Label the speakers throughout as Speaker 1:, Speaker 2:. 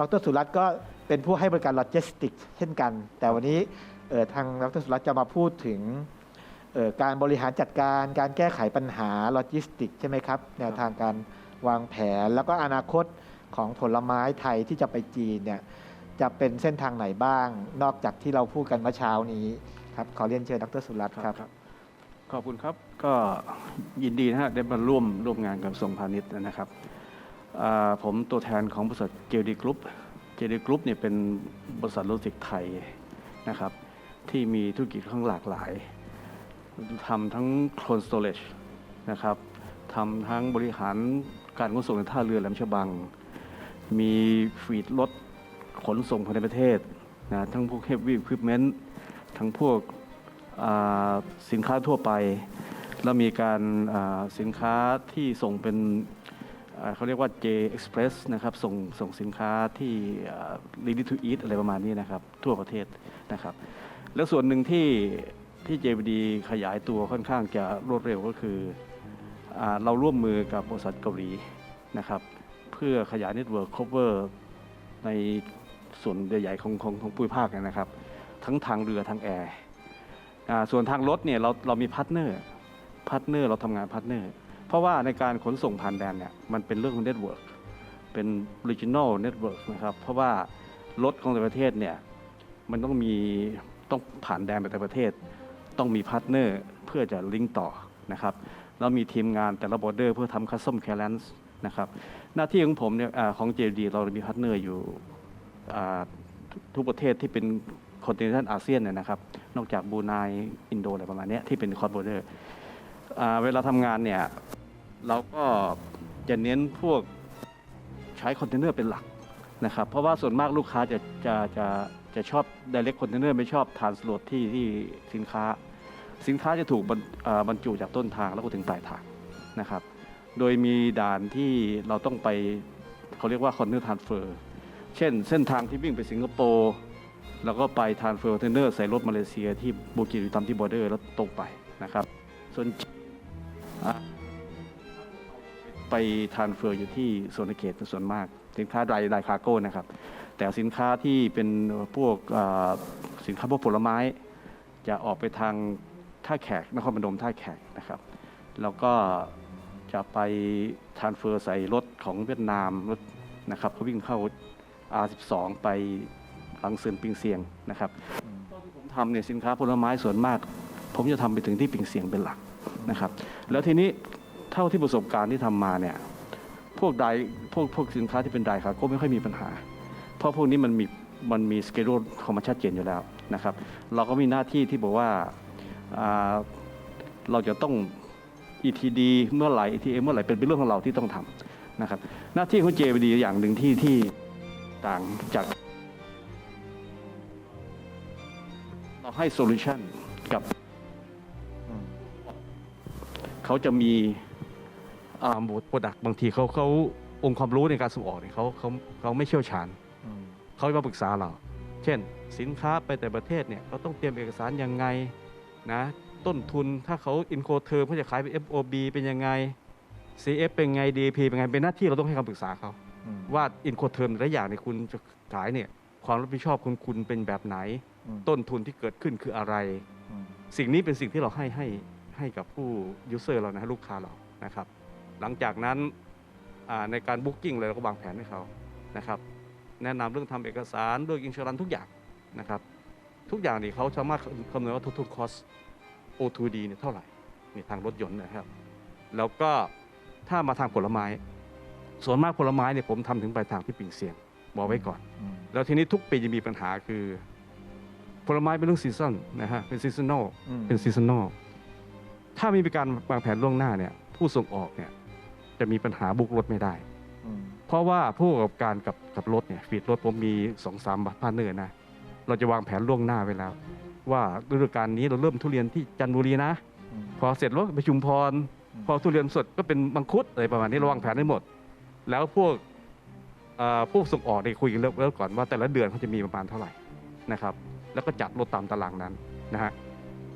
Speaker 1: ดรสุรัตน์ก็เป็นผู้ให้บริการโลจิสติกส์เช่นกัน แต่วันนี้เทางดรสุรัตน์จะมาพูดถึงการบริหารจัดการการแก้ไขปัญหาโลจิสติกส์ใช่ไหมครับ แนวทางการวางแผน แล้วก็อนาคตของผลไม้ไทยที่จะไปจีนเนี่ยจะเป็นเส้นทางไหนบ้าง นอกจากที่เราพูดกันเมื่อเช้านี้ครับขอเรียนเชิญดรสุรัตน์ครับ
Speaker 2: ขอบคุณครับก็ยินดีนะฮะได้มาร่วมร่วมงานกับทรงพาณิชย์นะครับ ผมตัวแทนของบริษัทเจดีกรุ๊ปเจดีกรุ๊ปเนี่ยเป็นบริษัทโลจิสติกส์ไทยนะครับที่มีธุรกิจข้างหลากหลายทำทั้งโคลนสโตรจนะครับทำทั้งบริหารการขนส่งในท่าเรือแหลมฉบัง มีฟีดรถขนส่งภายในประเทศนะทั้งพวก heavy equipment ทั้งพวกสินค้าทั่วไป แล้วมีการสินค้าที่ส่งเป็น เขาเรียกว่า J Express นะครับส่งส่งสินค้าที่ ready to eat อะไรประมาณนี้นะครับ ทั่วประเทศนะครับ แล้วส่วนหนึ่งที่ที่ JBD ขยายตัวค่อนข้างจะรวดเร็วก็คืออเราร่วมมือกับบริษัทเกาหลีนะครับ เพื่อขยายเน็ตเวิร์ก cover ในส่วนใหญ่ๆของของของภูมิภาคนะครับ ทั้งทางเรือทางแอร์ส่วนทางรถเนี่ยเราเรามีพาร์ทเนอร์พาร์ทเนอร์เราทำงานพาร์ทเนอร์ เพราะว่าในการขนส่งผ่านแดนเนี่ยมันเป็นเรื่องของเน็ตเวิร์กเป็น regional network นะครับ เพราะว่ารถของแต่ประเทศเนี่ยมันต้องมีต้องผ่านแดนไปแต่ประเทศ ต้องมีพาร์ทเนอร์เพื่อจะลิงก์ต่อนะครับแล้วมีทีมงานแต่ละบอร์เดอร์เพื่อทำคัสตอมแคลเลนซ์นะครับหน้าที่ของผมเนี่ยอของ JD เรามีพาร์ทเนอร์อยู่ทุกประเทศที่เป็นคอนติเนนตัลอาเซียนเนี่ยนะครับ นอกจากบรูไนอินโดอะไรประมาณนี้ที่เป็นคอร์ b บ r เดอร์เวลาทำงานเนี่ย เราก็จะเน้นพวกใช้คอนเทนเนอร์เป็นหลักนะครับ เพราะว่าส่วนมากลูกค้าจะจะจะจะชอบ direct container ไม่ชอบ transload ที่ที่สินค้า สินค้าจะถูกบรรอ่าบรรจุจากต้นทางแล้วก็ถึงปลายทางนะครับ โดยมีด่านที่เราต้องไปเขาเรียกว่า container transfer เช่นเส้นทางที่วิ่งไปสิงคโปร์แล้วก็ไปทานเฟอร์เทนเนอร์ใส่รถมาเลเซียที่บูกิริตัมที่บอร์เดอร์แล้วตรงไปนะครับ ส่วน ไปทานเฟอร์อยู่ที่โซนเขตเป็นส่วนมาก สินค้าไดไดคาโก้นะครับ แต่สินค้าที่เป็นพวกสินค้าพวกผลไม้ จะออกไปทางท่าแขกนครพนมท่าแขกนะครับ แล้วก็จะไปทานเฟอร์ใส่รถของเวียดนามรถนะครับเขาวิ่งเข้า R12 ไปหลังเซินปิงเซียงนะครับเท่าที่ผมทำเนี่ยสินค้าผลไม้ส่วนมาก ผมจะทำไปถึงที่ปิงเซียงเป็นหลักนะครับ แล้วทีนี้ เท่าที่ประสบการณ์ที่ทำมาเนี่ยพวกไดพวกพวกสินค้าที่เป็นไดคาร์โก็ไม่ค่อยมีปัญหา เพราะพวกนี้มันมีมันมีสเกดูของมันชัดเจนอยู่แล้วนะครับ เราก็มีหน้าที่ที่บอกว่าอ่าเราจะต้อง ETD เมื่อไหร่ ETA เมื่อไหร่เป็นเรื่องของเราที่ต้องทำนะครับ หน้าที่ของ JBD อย่างหนึ่งที่ที่ต่างจาก เราให้โซลูชันกับ
Speaker 1: อืม
Speaker 2: เขาจะมีอ่า หมดโปรดักบางทีเขาเขาองค์ความรู้ในการส่งออกเนี่ยเขาเขาเขาไม่เชี่ยวชาญ
Speaker 1: อืม
Speaker 2: เขามาปรึกษาเรา เช่น สินค้าไปแต่ประเทศเนี่ยเขาต้องเตรียมเอกสารยังไงนะต้นทุนถ้าเขาอินโคเทอร์เขาจะขายเป็น FOB เป็นยังไง CF เป็นไง DP เป็นไงเป็นหน้าที่เราต้องให้คำปรึกษาเขา
Speaker 1: อืม
Speaker 2: ว่าอินโคเทอร์แต่ละอย่างเนี่ยคุณจะขายเนี่ยความรับผิดชอบคุณคุณเป็นแบบไหน
Speaker 1: อืม
Speaker 2: ต้นทุนที่เกิดขึ้นคืออะไร
Speaker 1: อืม
Speaker 2: สิ่งนี้เป็นสิ่งที่เราให้ให้ให้กับผู้ยูเซอร์เรานะลูกค้าเรานะครับ หลังจากนั้นอ่าในการบุ๊กิ้งเลยเราก็วางแผนให้เขานะครับ แนะนำเรื่องทำเอกสารด้วยอินช r รันทุกอย่างนะครับ ทุกอย่างนี่เขาสามารถคำนวณว่า total cost O2D เนี่ยเท่าไหร่นี่ทางรถยนต์นะครับ แล้วก็ถ้ามาทางผลไม้ ส่วนมากผลไม้เนี่ยผมทำถึงปลายทางที่ปิ่งเซียงบอกไว้ก่อน
Speaker 1: อืม
Speaker 2: แล้วทีนี้ทุกปีจะมีปัญหาคือ ผลไม้เป็นเรื่องซีซันนะฮะเป็นซีซันอล
Speaker 1: อืม
Speaker 2: เป็นซีซันอลถ้าไม่มีการวางแผนล่วงหน้าเนี่ยผู้ส่งออกเนี่ย จะมีปัญหาบุกรถไม่ได้
Speaker 1: อืม
Speaker 2: เพราะว่าผู้ประกอบการกับกับรถเนี่ยฟีดรถผมมีสองสามพาร์ทเนอร์นะ เราจะวางแผนล่วงหน้าไว้แล้ว ว่าฤดูกาลนี้เราเริ่มทุเรียนที่จันทบุรีนะ
Speaker 1: อืม
Speaker 2: พอเสร็จแล้วไปชุมพร พอทุเรียนสดก็เป็นมังคุดอะไรประมาณนี้เราวางแผนได้หมด แล้วพวกเอ่อผู้ส่งออกเนี่ยคุยกันเริ่มเริ่มก่อนว่าแต่ละเดือนเขาจะมีประมาณเท่าไหร่นะครับ แล้วก็จัดรถตามตารางนั้นนะฮะ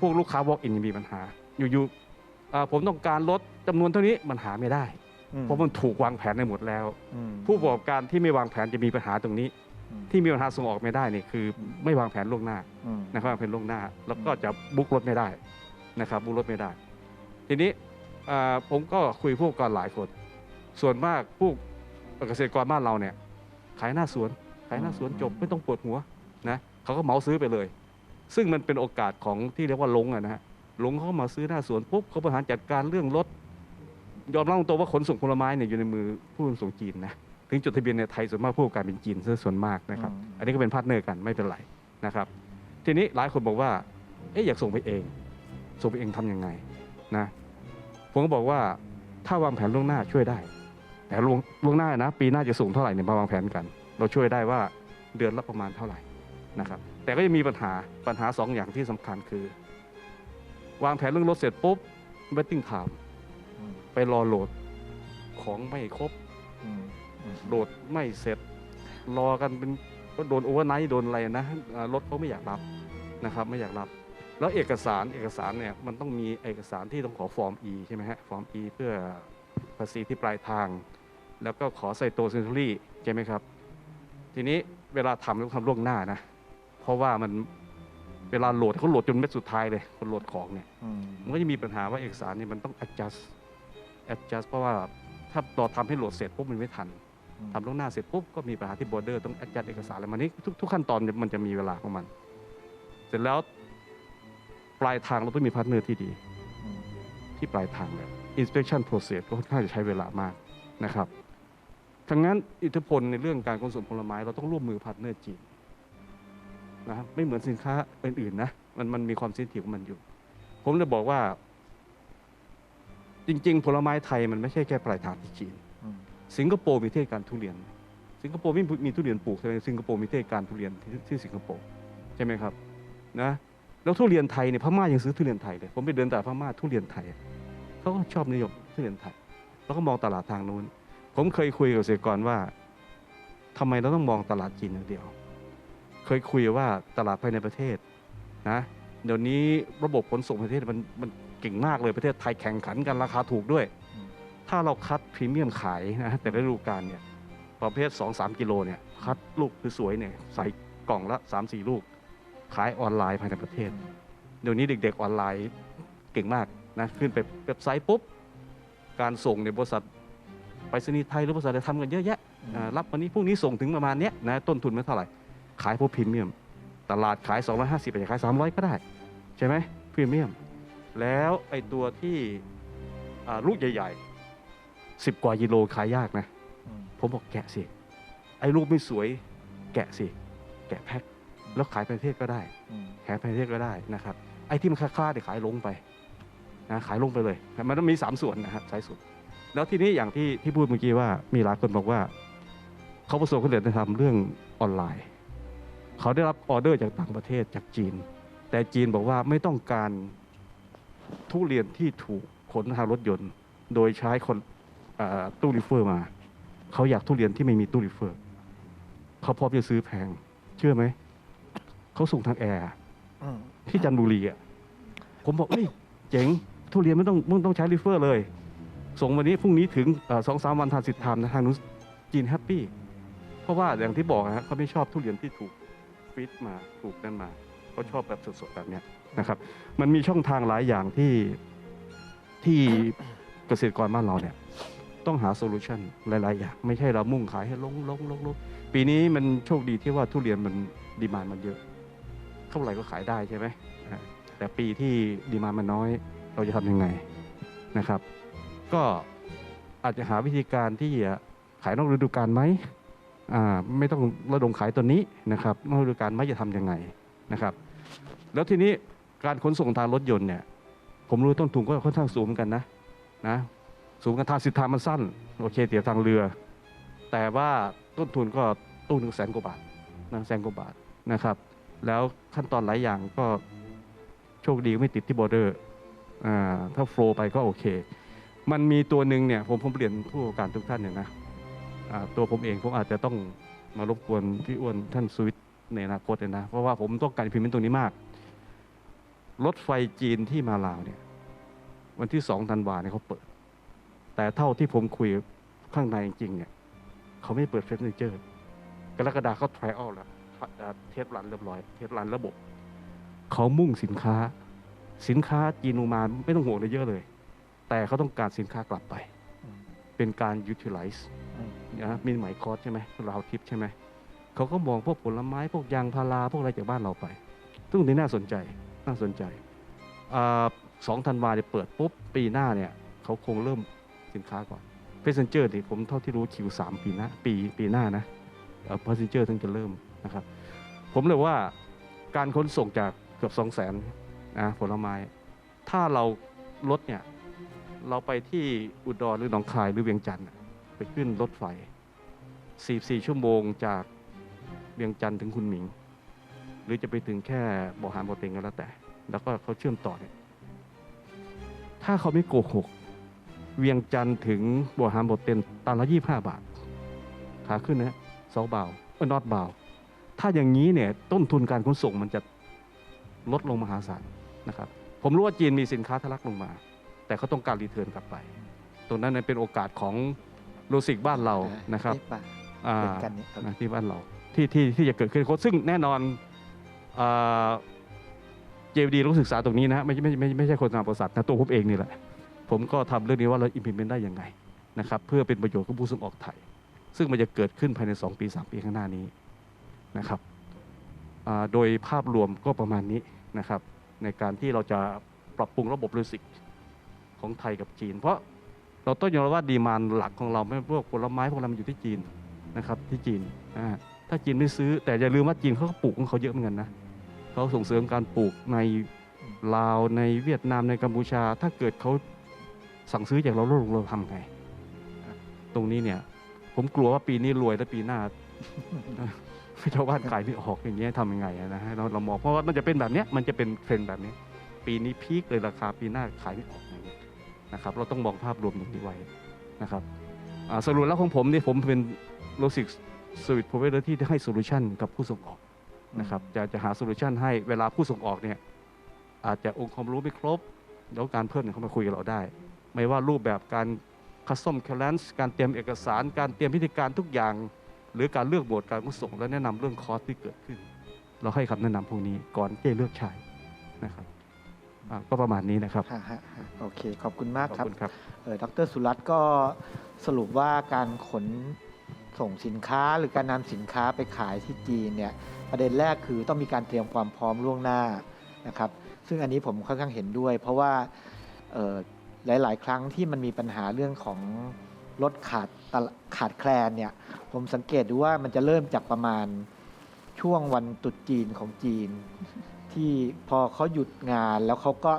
Speaker 2: พวกลูกค้า walk in ยังมีปัญหา อยู่ๆเอ่อผมต้องการรถจำนวนเท่านี้มันหาไม่ได้
Speaker 1: อืม
Speaker 2: เพราะมันถูกวางแผนในหมดแล้ว
Speaker 1: อืม
Speaker 2: ผู้ประกอบการที่ไม่วางแผนจะมีปัญหาตรงนี้
Speaker 1: อืม
Speaker 2: ที่มีปัญหาส่งออกไม่ได้นี่คือไม่วางแผนล่วงหน้า
Speaker 1: อืม
Speaker 2: นะครับวางแผนล่วงหน้า แล้วก็จะบุกรถไม่ได้นะครับ บุกรถไม่ได้ ทีนี้อ่าผมก็คุยผู้ประกอบการหลายคน ส่วนมากผู้เกษตรกรบ้านเราเนี่ยขายหน้าสวน ขายหน้าสวนจบไม่ต้องปวดหัวนะเขาก็เหมาซื้อไปเลย ซึ่งมันเป็นโอกาสของที่เรียกว่าลงอะนะฮะลงเขาก็มาซื้อหน้าสวนปุ๊บเขาบริหารจัดการเรื่องรถ ยอมรับตรงๆว่าขนส่งผลไม้เนี่ยอยู่ในมือผู้ขนส่งจีนนะถึงจดทะเบียนในไทยส่วนมากผู้ประกอบการเป็นจีนซะส่วนมากนะครับ อันนี้ก็เป็นพาร์ทเนอร์กันไม่เป็นไรนะครับ ทีนี้หลายคนบอกว่าเอ๊ะอยากส่งไปเอง ส่งไปเองทำยังไงนะผมก็บอกว่าถ้าวางแผนล่วงหน้าช่วยได้ แต่ล่วงล่วงหน้านะ ปีหน้าจะส่งเท่าไหร่เนี่ยมาวางแผนกัน เราช่วยได้ว่าเดือนละประมาณเท่าไหร่นะครับ แต่ก็ยังมีปัญหาปัญหาสองอย่างที่สำคัญคือ วางแผนเรื่องรถเสร็จปุ๊บ waiting time
Speaker 1: อืม
Speaker 2: ไปรอโหลดของไม่ครบ
Speaker 1: อืมอืม
Speaker 2: โหลดไม่เสร็จ รอกันเป็นก็โดนโอเวอร์ไนท์โดนอะไรนะอ่ารถเขาไม่อยากรับนะครับ ไม่อยากรับ แล้วเอกสารเอกสารเนี่ยมันต้องมีเอกสารที่ต้องขอฟอร์ม E ใช่ไหมฮะฟอร์ม E เพื่อภาษีที่ปลายทาง แล้วก็ขอไซโตเซนทูรี่ใช่ไหมครับ ทีนี้เวลาทำต้องทำล่วงหน้านะ เพราะว่ามันเวลาโหลดเขาโหลดจนเม็ดสุดท้ายเลยคนโหลดของเนี่ย
Speaker 1: อืม
Speaker 2: มันก็จะมีปัญหาว่าเอกสารเนี่ยมันต้อง adjust adjust เพราะว่าถ้าเราทำให้โหลดเสร็จปุ๊บมันไม่ทันทำล่วงหน้าเสร็จปุ๊บก็มีปัญหาที่บอร์เดอร์ต้องจัดเอกสารอะไรมานี่ทุกทุกขั้นตอนมันจะมีเวลาของมัน เสร็จแล้วปลายทางเราต้องมีพาร์ทเนอร์ที่ดี
Speaker 1: อืม
Speaker 2: ที่ปลายทางเนี่ย inspection process ก็ค่อนข้างจะใช้เวลามากนะครับทั้งนั้นอิทธิพลในเรื่องการขนส่งผลไม้เราต้องร่วมมือพาร์ทเนอร์จีนนะครับไม่เหมือนสินค้าอื่นๆนะมันมันมีความเซนซิทีฟของมันอยู่ ผมเลยบอกว่า จริง ๆ ผลไม้ไทยมันไม่ใช่แค่ปลายทางที่จีน
Speaker 1: อืม
Speaker 2: สิงคโปร์มีเทศกาลทุเรียน สิงคโปร์ไม่มีทุเรียนปลูกใช่ไหมสิงคโปร์มีเทศกาลทุเรียนที่ที่สิงคโปร์ใช่ไหมครับนะแล้วทุเรียนไทยเนี่ยพม่ายังซื้อทุเรียนไทยเลยผมไปเดินตลาดพม่าทุเรียนไทยอะเขาก็ชอบนิยมทุเรียนไทยแล้วก็มองตลาดทางนู้น ผมเคยคุยกับเกษตรกรว่าทำไมเราต้องมองตลาดจีนอย่างเดียว เคยคุยว่าตลาดภายในประเทศนะเดี๋ยวนี้ระบบขนส่งประเทศมันมัน เก่งมากเลยประเทศไทยแข่งขันกันราคาถูกด้วย ถ้าเราคัดพรีเมียมขายนะแต่ละฤดูกาลเนี่ยประเภท 2-3 กิโลเนี่ยคัดลูกสวยๆเนี่ยใส่กล่องละ 3-4 ลูก ขายออนไลน์ภายในประเทศ เดี๋ยวนี้เด็กๆออนไลน์เก่งมากนะขึ้นไปเว็บไซต์ปุ๊บ การส่งในยบริษัทไปรษณีย์ไทยหรือบริษัทอะไรทำกันเยอะแยะอ่ารับวันนี้พรุ่งนี้ส่งถึงประมาณเนี้ยนะต้นทุนไม่เท่าไหร่ ขายพวกพรีเมียม ตลาดขาย 250อาจจะขาย 300 ก็ได้ ใช่ไหมพรีเมียม แล้วไอ้ตัวที่อ่าลูกใหญ่ๆ10กว่ากิโลขายยากนะ
Speaker 1: อืม
Speaker 2: ผมบอกแกะสิ ไอ้ลูกไม่สวย แกะสิ แกะแพ็คแล้วขายไปประเทศก็ได้
Speaker 1: อืม
Speaker 2: ขายไปประเทศก็ได้นะครับ ไอ้ที่มันคลาดๆเนี่ยขายลงไปนะขายลงไปเลย มันต้องมี3ส่วนนะครับสายสุด แล้วทีนี้อย่างที่ที่พูดเมื่อกี้ว่ามีหลายคนบอกว่า เขาประสบความสำเร็จในทำเรื่องออนไลน์ เขาได้รับออเดอร์จากต่างประเทศจากจีน แต่จีนบอกว่าไม่ต้องการ ทุเรียนที่ถูกขนทางรถยนต์ โดยใช้คนอ่าตู้รีเฟอร์มา เขาอยากทุเรียนที่ไม่มีตู้รีเฟอร์ เขาพร้อมจะซื้อแพง เชื่อไหม เขาส่งทางแอร์
Speaker 1: อืม
Speaker 2: ที่จันทบุรีอะ ผมบอกเอ้ย เจ๋ง ทุเรียนไม่ต้องมึงต้องใช้รีเฟอร์เลย ส่งวันนี้พรุ่งนี้ถึงสองสามวันทานสิทธิ์ทำนะทางนู้นจีนแฮปปี้ เพราะว่าอย่างที่บอกนะฮะเขาไม่ชอบทุเรียนที่ถูกฟิตมาถูกนั่นมาเขาชอบแบบสดๆแบบเนี้ย นะครับ มันมีช่องทางหลายอย่างที่ที่เกษตรกรบ้านเราเนี่ยต้องหาโซลูชันหลาย ๆ อย่าง ไม่ใช่เรามุ่งขายให้ลงลงลงลงปีนี้มันโชคดีที่ว่าทุเรียนมันดีมานมันเยอะ เท่าไหร่ก็ขายได้ใช่ไหมแต่ปีที่ดีมานมันน้อย เราจะทำยังไงนะครับ ก็อาจจะหาวิธีการที่จะขายนอกฤดูกาลไหมอ่าไม่ต้องระดมขายตัวนี้นะครับนอกฤดูกาลไม่จะทำยังไงนะครับ แล้วทีนี้ การขนส่งทางรถยนต์เนี่ยผมรู้ต้นทุนก็ค่อนข้างสูงเหมือนกันนะนะสูงกันทางสิทธามันสั้นโอเคเตียวทางเรือ แต่ว่าต้นทุนก็ตู้หนึ่งแสนกว่าบาทนะแสนกว่าบาทนะครับ แล้วขั้นตอนหลายอย่างก็โชคดีไม่ติดที่บอร์เดอร์อ่าถ้าโฟล์ไปก็โอเค มันมีตัวหนึ่งเนี่ยผมผมเรียนผู้ประกอบการทุกท่านเนี่ยนะอ่าตัวผมเองผมอาจจะต้องมารบกวนพี่อ้วนท่านสวิตในอนาคตเลยนะ เพราะว่าผมต้องการพิมพ์ตรงนี้มาก รถไฟจีนที่มาลาวเนี่ย วันที่สองธันวาเนี่ยเขาเปิด แต่เท่าที่ผมคุยข้างในจริงๆเนี่ยเขาไม่เปิดเฟสเนเจอร์กรกฎาเขา trial แล้วอ่าเทสรันเรียบร้อย เทสรันระบบ เขามุ่งสินค้า สินค้าจีนมาไม่ต้องห่วงเลยเยอะเลย แต่เขาต้องการสินค้ากลับไป เป็นการ utilize นะมินไหมคอร์สใช่ไหมราวทิปใช่ไหมเขาก็มองพวกผลไม้พวกยางพาราพวกอะไรจากบ้านเราไปซึ่งตรงนี้น่าสนใจ น่าสนใจสองธันวาเนี่ยเปิดปุ๊บปีหน้าเนี่ยเขาคงเริ่มสินค้าก่อนเพสเซนเจอร์นี่ผมเท่าที่รู้คิวสามปีหน้าปีปีหน้านะเพสเซนเจอร์ถึงจะเริ่มนะครับผมเลยว่าการขนส่งจากเกือบสองแสนนะผลไม้ ถ้าเราลดเนี่ยเราไปที่อุดรหรือหนองคายหรือเวียงจันทร์ไปขึ้นรถไฟ 44 ชั่วโมงจากเวียงจันทร์ถึงคุณหมิง หรือจะไปถึงแค่บ่อหานบ่อเต็งก็แล้วแต่ แล้วก็เขาเชื่อมต่อเนี่ยถ้าเขาไม่โกหก เวียงจันทร์ถึงบ่อหานบ่อเต็งตันละ25บาท ขาขึ้นนะซอเบาเออนอตเบาถ้าอย่างนี้เนี่ยต้นทุนการขนส่งมันจะลดลงมหาศาลนะครับ ผมรู้ว่าจีนมีสินค้าทะลักลงมา แต่เขาต้องการรีเทิร์นกลับไป ตรงนั้นเนยเป็นโอกาสของโลจิสติกส์บ้านเรานะครับ
Speaker 1: ไม่ปะ
Speaker 2: อ่า
Speaker 1: เหมือนกันเนี่ย
Speaker 2: นะที่บ้านเราที่ที่ที่จะเกิดขึ้นซึ่งแน่นอน เจดีต้องศึกษาตรงนี้นะฮะไม่ไม่ไม่ไม่ใช่คนทำบริษัทนะตัวผมเองนี่แหละ ผมก็ทำเรื่องนี้ว่าเรา implement ได้ยังไงนะครับเพื่อเป็นประโยชน์กับผู้ส่งออกไทย ซึ่งมันจะเกิดขึ้นภายใน 2 ปี 3 ปีข้างหน้านี้นะครับโดยภาพรวมก็ประมาณนี้นะครับ ในการที่เราจะปรับปรุงระบบโลจิสติกของไทยกับจีน เพราะเราต้องยอมรับว่าดีมานหลักของเราไม่พวกผลไม้พวกอะไรมันอยู่ที่จีนนะครับที่จีนถ้าจีนไม่ซื้อแต่อย่าลืมว่าจีนเขาก็ปลูกของเขาเยอะเหมือนกันนะ เขาส่งเสริมการปลูกในลาวในเวียดนามในกัมพูชา ถ้าเกิดเขาสั่งซื้อจากเราเราเราทำไง ตรงนี้เนี่ย ผมกลัวว่าปีนี้รวยแล้วปีหน้าชาวบ้านขายไม่ออกอย่างเงี้ยทำยังไงนะฮะเราเรามองเพราะว่ามันจะเป็นแบบเนี้ยมันจะเป็นเทรนด์แบบนี้ ปีนี้พีคเลยราคาปีหน้าขายไม่ออกอย่างเงี้ยนะครับ เราต้องมองภาพรวมตรงนี้ไว้นะครับสรุปแล้วของผมเนี่ยผมเป็นโลจิสสวิตโปรเวอร์ที่ให้โซลูชันกับผู้ส่งออก นะครับจะจะหาโซลูชันให้เวลาผู้ส่งออกเนี่ยอาจจะองค์ความรู้ไม่ครบแล้วการเพิ่มเนี่ยเขามาคุยกับเราได้ ไม่ว่ารูปแบบการคัสตอมแคลนซ์การเตรียมเอกสาร การเตรียมพิธีการทุกอย่าง หรือการเลือกโหมดการขนส่ง และแนะนำเรื่องคอร์สที่เกิดขึ้น เราให้คำแนะนำพวกนี้ก่อนที่จะเลือกใช้นะครับอ่าก็ประมาณนี้นะครับ
Speaker 1: ฮะฮะฮะโอเค ขอบคุณมาก
Speaker 2: ขอบ
Speaker 1: ครับ
Speaker 2: คุณครับ
Speaker 1: เออดรสุรัตน์ก็สรุปว่าการขน ส่งสินค้าหรือการนำสินค้าไปขายที่จีนเนี่ยประเด็นแรกคือต้องมีการเตรียมความพร้อมล่วงหน้านะครับ ซึ่งอันนี้ผมค่อนข้างเห็นด้วย เพราะว่าหลาย ๆ ครั้งที่มันมีปัญหาเรื่องของรถขาดขาดแคลนเนี่ยผมสังเกตดูว่ามันจะเริ่มจากประมาณช่วงวันตรุษจีนของจีน ที่พอเขาหยุดงานแล้วเขาก็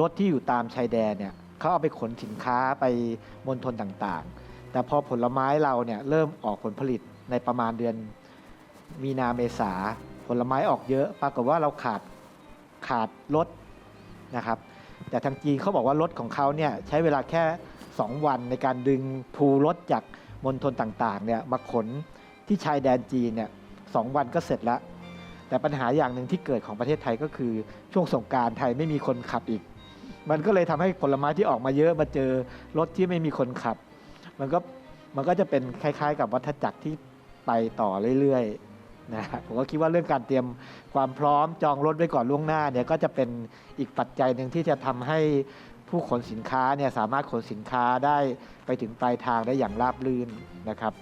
Speaker 1: รถที่อยู่ตามชายแดนเนี่ยเขาเอาไปขนสินค้าไปมณฑลต่างๆ แต่พอผลไม้เราเนี่ยเริ่มออกผลผลิตในประมาณเดือนมีนาเมษาผลไม้ออกเยอะ ปรากฏว่าเราขาดขาดรถนะครับ แต่ทางจีนเขาบอกว่ารถของเขาเนี่ยใช้เวลาแค่ 2 วันในการดึงภูรถจากมณฑลต่างๆเนี่ยมาขนที่ชายแดนจีนเนี่ยสองวันก็เสร็จแล้ว แต่ปัญหาอย่างหนึ่งที่เกิดของประเทศไทยก็คือช่วงสงการไทยไม่มีคนขับอีก มันก็เลยทำให้ผลไม้ที่ออกมาเยอะมาเจอรถที่ไม่มีคนขับ มันก็มันก็จะเป็นคล้าย ๆ กับวัฏจักรที่ไปต่อเรื่อยๆนะผมก็คิดว่าเรื่องการเตรียมความพร้อมจองรถไว้ก่อนล่วงหน้าเนี่ยก็จะเป็นอีกปัจจัยหนึ่งที่จะทำให้ผู้ขนสินค้าเนี่ยสามารถขนสินค้าได้ไปถึงปลายทางได้อย่างราบรื่นนะครับ